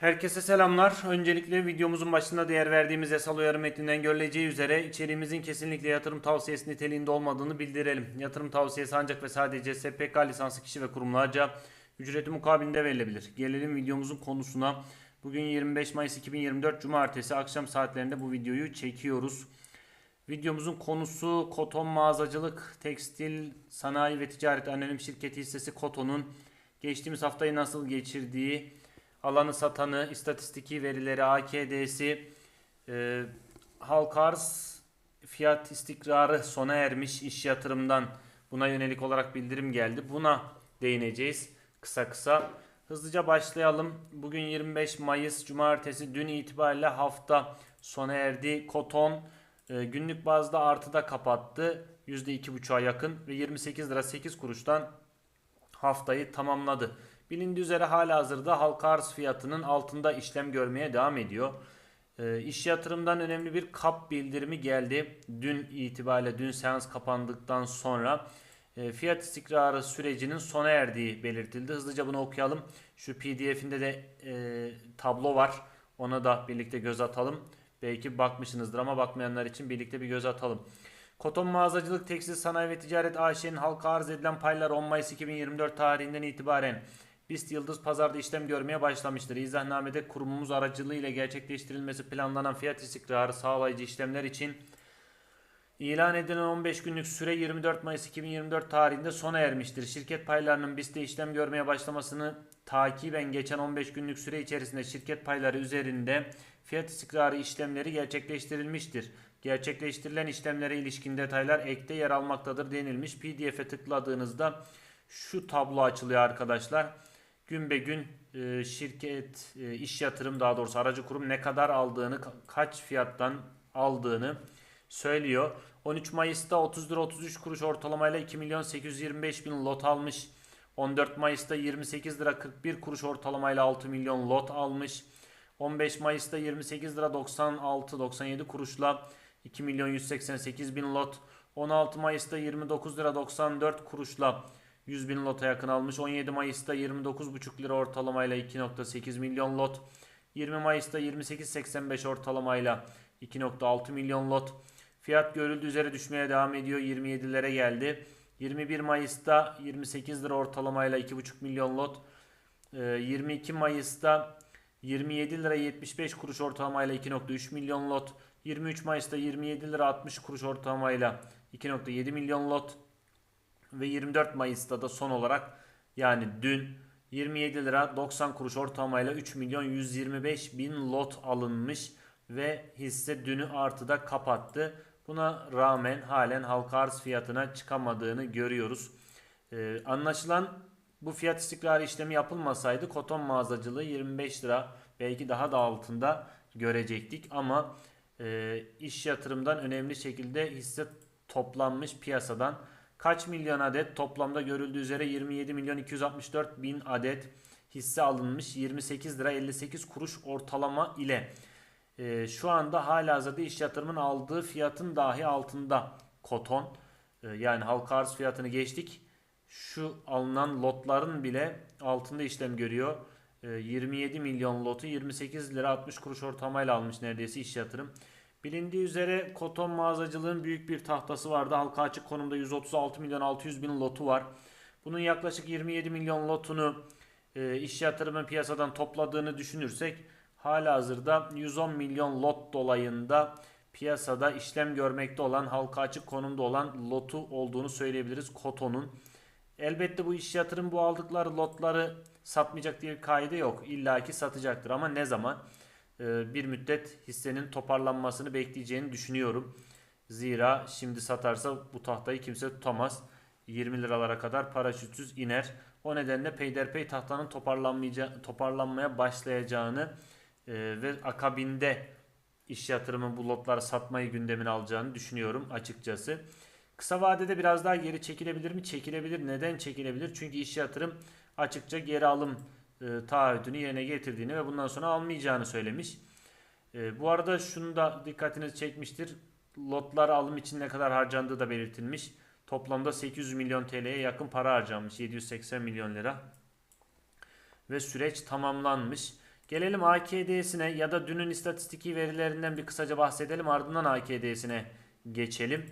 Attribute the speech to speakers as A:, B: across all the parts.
A: Herkese selamlar. Öncelikle videomuzun başında değer verdiğimiz yasal uyarı metninden görüleceği üzere içeriğimizin kesinlikle yatırım tavsiyesi niteliğinde olmadığını bildirelim. Yatırım tavsiyesi ancak ve sadece SPK lisanslı kişi ve kurumlarca ücreti mukabilinde verilebilir. Gelelim videomuzun konusuna. Bugün 25 Mayıs 2024 Cumartesi akşam saatlerinde bu videoyu çekiyoruz. Videomuzun konusu Koton Mağazacılık Tekstil Sanayi ve Ticaret Anonim Şirketi hissesi Koton'un geçtiğimiz haftayı nasıl geçirdiği, alanı satanı, istatistiki verileri, AKD'si, e, halk arz fiyat istikrarı sona ermiş iş yatırımdan buna yönelik olarak bildirim geldi. Buna değineceğiz kısa kısa. Hızlıca başlayalım. Bugün 25 Mayıs Cumartesi dün itibariyle hafta sona erdi. Koton e, günlük bazda artıda kapattı. %2,5'a yakın ve 28 lira 8 kuruştan haftayı tamamladı. Bilindiği üzere hala hazırda halka arz fiyatının altında işlem görmeye devam ediyor. E, iş yatırımdan önemli bir kap bildirimi geldi. Dün itibariyle dün seans kapandıktan sonra e, fiyat istikrarı sürecinin sona erdiği belirtildi. Hızlıca bunu okuyalım. Şu pdf'inde de e, tablo var. Ona da birlikte göz atalım. Belki bakmışsınızdır ama bakmayanlar için birlikte bir göz atalım. Koton Mağazacılık Tekstil Sanayi ve Ticaret AŞ'nin halka arz edilen paylar 10 Mayıs 2024 tarihinden itibaren BIST Yıldız Pazar'da işlem görmeye başlamıştır. İzahnamede kurumumuz aracılığıyla gerçekleştirilmesi planlanan fiyat istikrarı sağlayıcı işlemler için İlan edilen 15 günlük süre 24 Mayıs 2024 tarihinde sona ermiştir. Şirket paylarının BIST'te işlem görmeye başlamasını takiben geçen 15 günlük süre içerisinde şirket payları üzerinde fiyat istikrarı işlemleri gerçekleştirilmiştir. Gerçekleştirilen işlemlere ilişkin detaylar ekte yer almaktadır denilmiş. PDF'e tıkladığınızda şu tablo açılıyor arkadaşlar. Gün be gün e, şirket, e, iş yatırım daha doğrusu aracı kurum ne kadar aldığını, ka- kaç fiyattan aldığını söylüyor. 13 Mayıs'ta 30 lira 33 kuruş ortalamayla 2 milyon 825 bin lot almış. 14 Mayıs'ta 28 lira 41 kuruş ortalamayla 6 milyon lot almış. 15 Mayıs'ta 28 lira 96 97 kuruşla 2 milyon 188 bin lot. 16 Mayıs'ta 29 lira 94 kuruşla 100 bin lota yakın almış. 17 Mayıs'ta 29,5 lira ortalamayla 2.8 milyon lot. 20 Mayıs'ta 28.85 ortalamayla 2.6 milyon lot. Fiyat görüldüğü üzere düşmeye devam ediyor. 27'lere geldi. 21 Mayıs'ta 28 lira ortalamayla 2.5 milyon lot. Ee, 22 Mayıs'ta 27 lira 75 kuruş ortalamayla 2.3 milyon lot. 23 Mayıs'ta 27 lira 60 kuruş ortalamayla 2.7 milyon lot. Ve 24 Mayıs'ta da son olarak yani dün 27 lira 90 kuruş ortalamayla 3 milyon 125 bin lot alınmış ve hisse dünü artıda kapattı. Buna rağmen halen halka arz fiyatına çıkamadığını görüyoruz. Ee, anlaşılan bu fiyat istikrarı işlemi yapılmasaydı koton mağazacılığı 25 lira belki daha da altında görecektik ama e, iş yatırımdan önemli şekilde hisse toplanmış piyasadan kaç milyon adet? Toplamda görüldüğü üzere 27 milyon 264 bin adet hisse alınmış. 28 lira 58 kuruş ortalama ile. E, şu anda halihazırda iş yatırımın aldığı fiyatın dahi altında koton. E, yani halka arz fiyatını geçtik. Şu alınan lotların bile altında işlem görüyor. E, 27 milyon lotu 28 lira 60 kuruş ortalamayla almış neredeyse iş yatırım. Bilindiği üzere koton mağazacılığın büyük bir tahtası vardı. Halka açık konumda 136 milyon 600 bin lotu var. Bunun yaklaşık 27 milyon lotunu e, iş yatırımın piyasadan topladığını düşünürsek hala hazırda 110 milyon lot dolayında piyasada işlem görmekte olan halka açık konumda olan lotu olduğunu söyleyebiliriz kotonun. Elbette bu iş yatırım bu aldıkları lotları satmayacak diye bir kaide yok. İlla ki satacaktır ama ne zaman? Ee, bir müddet hissenin toparlanmasını bekleyeceğini düşünüyorum. Zira şimdi satarsa bu tahtayı kimse tutamaz. 20 liralara kadar paraşütsüz iner. O nedenle peyderpey tahtanın toparlanmaya başlayacağını e, ve akabinde iş yatırımın bu lotları satmayı gündemine alacağını düşünüyorum açıkçası. Kısa vadede biraz daha geri çekilebilir mi? Çekilebilir. Neden çekilebilir? Çünkü iş yatırım açıkça geri alım e, taahhüdünü yerine getirdiğini ve bundan sonra almayacağını söylemiş. E, bu arada şunu da dikkatinizi çekmiştir. Lotlar alım için ne kadar harcandığı da belirtilmiş. Toplamda 800 milyon TL'ye yakın para harcanmış. 780 milyon lira. Ve süreç tamamlanmış. Gelelim AKD'sine ya da dünün istatistiki verilerinden bir kısaca bahsedelim ardından AKD'sine geçelim.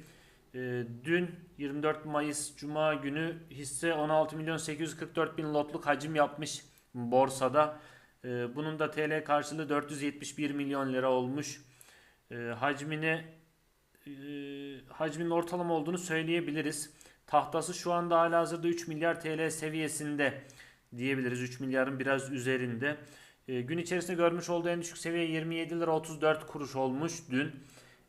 A: Ee, dün 24 Mayıs Cuma günü hisse 16 milyon 844 bin lotluk hacim yapmış borsada. Ee, bunun da TL karşılığı 471 milyon lira olmuş. Ee, hacmine e, hacmin ortalama olduğunu söyleyebiliriz. Tahtası şu anda hala hazırda 3 milyar TL seviyesinde diyebiliriz. 3 milyarın biraz üzerinde. E, gün içerisinde görmüş olduğu en düşük seviye 27 lira 34 kuruş olmuş dün.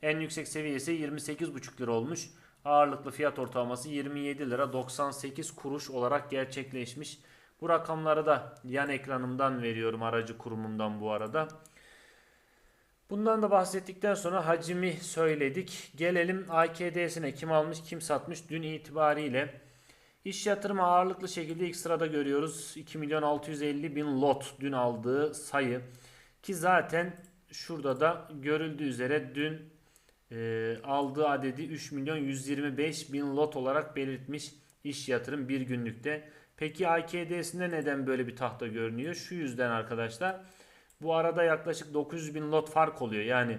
A: En yüksek seviyesi 28,5 lira olmuş. Ağırlıklı fiyat ortalaması 27 lira 98 kuruş olarak gerçekleşmiş. Bu rakamları da yan ekranımdan veriyorum aracı kurumumdan bu arada. Bundan da bahsettikten sonra hacmi söyledik. Gelelim AKD'sine kim almış kim satmış dün itibariyle. İş yatırımı ağırlıklı şekilde ilk sırada görüyoruz. 2 milyon 650 bin lot dün aldığı sayı. Ki zaten şurada da görüldüğü üzere dün e, aldığı adedi 3 milyon 125 bin lot olarak belirtmiş iş yatırım bir günlükte. Peki AKD'sinde neden böyle bir tahta görünüyor? Şu yüzden arkadaşlar. Bu arada yaklaşık 900 bin lot fark oluyor. Yani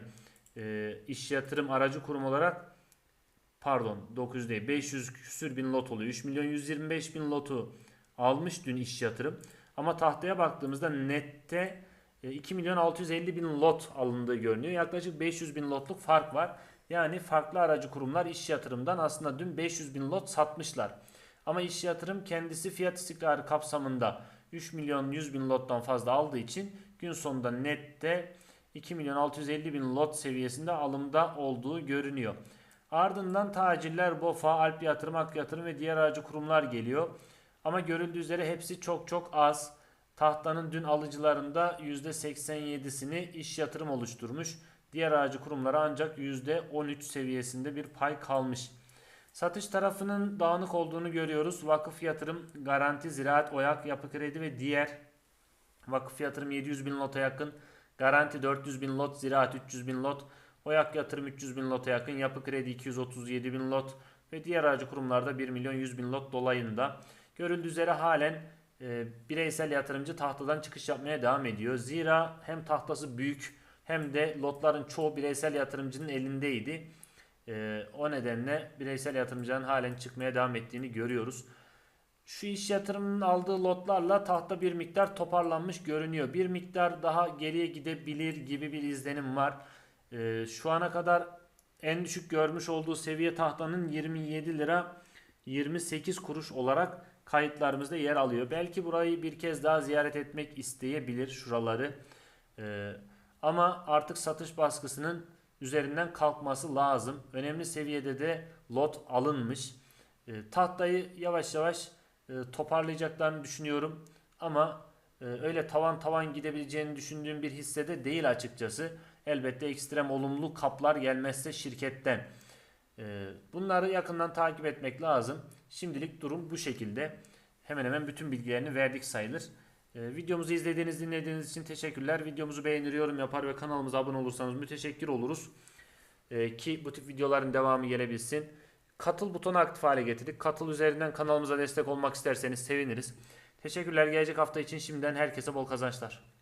A: e, iş yatırım aracı kurum olarak pardon 900 değil 500 küsür bin lot oluyor. 3 milyon 125 bin lotu almış dün iş yatırım. Ama tahtaya baktığımızda nette e, 2 milyon 650 bin lot alındığı görünüyor. Yaklaşık 500 bin lotluk fark var. Yani farklı aracı kurumlar iş yatırımdan aslında dün 500 bin lot satmışlar. Ama iş yatırım kendisi fiyat istikrarı kapsamında 3 milyon 100 bin lottan fazla aldığı için gün sonunda nette 2 milyon 650 bin lot seviyesinde alımda olduğu görünüyor. Ardından tacirler, BOFA, Alp Yatırım, Ak Yatırım ve diğer aracı kurumlar geliyor. Ama görüldüğü üzere hepsi çok çok az. Tahtanın dün alıcılarında %87'sini iş yatırım oluşturmuş. Diğer aracı kurumlara ancak %13 seviyesinde bir pay kalmış. Satış tarafının dağınık olduğunu görüyoruz. Vakıf yatırım, garanti, ziraat, oyak, yapı kredi ve diğer vakıf yatırım 700 bin lota yakın. Garanti 400 bin lot, ziraat 300 bin lot. Oyak yatırım 300 bin lota yakın. Yapı kredi 237 bin lot. Ve diğer aracı kurumlarda 1 milyon 100 bin lot dolayında. Görüldüğü üzere halen e, bireysel yatırımcı tahtadan çıkış yapmaya devam ediyor. Zira hem tahtası büyük hem de lotların çoğu bireysel yatırımcının elindeydi. E, o nedenle bireysel yatırımcıların halen çıkmaya devam ettiğini görüyoruz. Şu iş yatırımının aldığı lotlarla tahta bir miktar toparlanmış görünüyor. Bir miktar daha geriye gidebilir gibi bir izlenim var. E, şu ana kadar en düşük görmüş olduğu seviye tahtanın 27 lira 28 kuruş olarak kayıtlarımızda yer alıyor. Belki burayı bir kez daha ziyaret etmek isteyebilir şuraları. Ee, ama artık satış baskısının üzerinden kalkması lazım. Önemli seviyede de lot alınmış. Ee, tahtayı yavaş yavaş e, toparlayacaklarını düşünüyorum. Ama e, öyle tavan tavan gidebileceğini düşündüğüm bir hissede değil açıkçası. Elbette ekstrem olumlu kaplar gelmezse şirketten. Ee, bunları yakından takip etmek lazım. Şimdilik durum bu şekilde. Hemen hemen bütün bilgilerini verdik sayılır. Ee, videomuzu izlediğiniz, dinlediğiniz için teşekkürler. Videomuzu beğenir, yorum yapar ve kanalımıza abone olursanız müteşekkir oluruz. Ee, ki bu tip videoların devamı gelebilsin. Katıl butonu aktif hale getirdik. Katıl üzerinden kanalımıza destek olmak isterseniz seviniriz. Teşekkürler. Gelecek hafta için şimdiden herkese bol kazançlar.